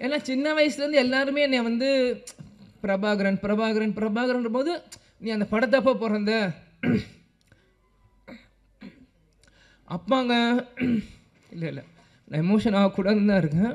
ஏன்னா சின்ன வயசுலேருந்து எல்லாருமே என்னை வந்து பிரபாகரன் பிரபாகரன் பிரபாகரன்ற போது நீ அந்த படத்தப்போ பிறந்த? அப்பாங்க இல்லை இல்லை. நான் எமோஷன் ஆகக்கூடாதுன்னு தான் இருக்கேன்.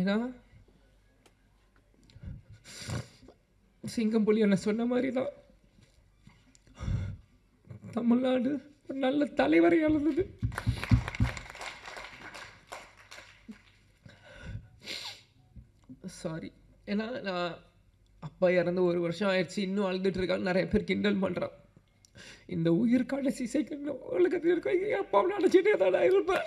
ஏன்னா சிங்கம் புலி என்ன சொன்ன மாதிரி தான் தமிழ்நாடு ஒரு நல்ல தலைவரை இழந்தது. சாரி ஏன்னா நான் அப்பா இறந்து ஒரு வருஷம் ஆயிடுச்சு. இன்னும் அழுதுட்டு இருக்காங்க நிறைய பேர் கிண்டல் பண்ணுறான் இந்த உயிர் கடைசி செகண்ட் உலகத்தில் இருக்க என் அப்பாவை நினச்சிட்டே தான் இருப்பேன்.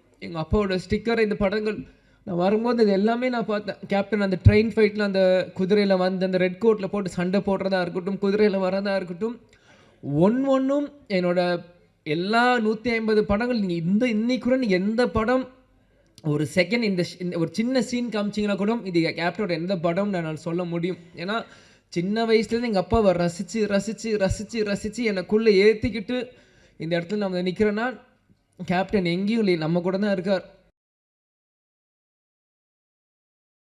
எங்கள் அப்பாவோட ஸ்டிக்கர் இந்த படங்கள் நான் வரும்போது இது எல்லாமே நான் பார்த்தேன். கேப்டன் அந்த ட்ரெயின் ஃபைட்டில் அந்த குதிரையில் வந்து அந்த ரெட் கோட்டில் போட்டு சண்டை போடுறதா இருக்கட்டும் குதிரையில் வரதா இருக்கட்டும் ஒன் ஒன்றும் என்னோட எல்லா நூற்றி ஐம்பது படங்கள் நீங்கள் இந்த இன்னைக்கு கூட நீங்கள் எந்த படம் ஒரு செகண்ட் இந்த ஒரு சின்ன சீன் காமிச்சிங்கன்னா கூட இது கேப்டனோட எந்த படம் நான் சொல்ல முடியும். ஏன்னா சின்ன வயசுலேருந்து எங்கள் அப்பாவை ரசித்து ரசித்து ரசித்து ரசித்து எனக்குள்ளே ஏற்றிக்கிட்டு இந்த இடத்துல நம்ம நிற்கிறேன்னா கேப்டன் எங்கேயும் இல்லை நம்ம கூட தான் இருக்கார்.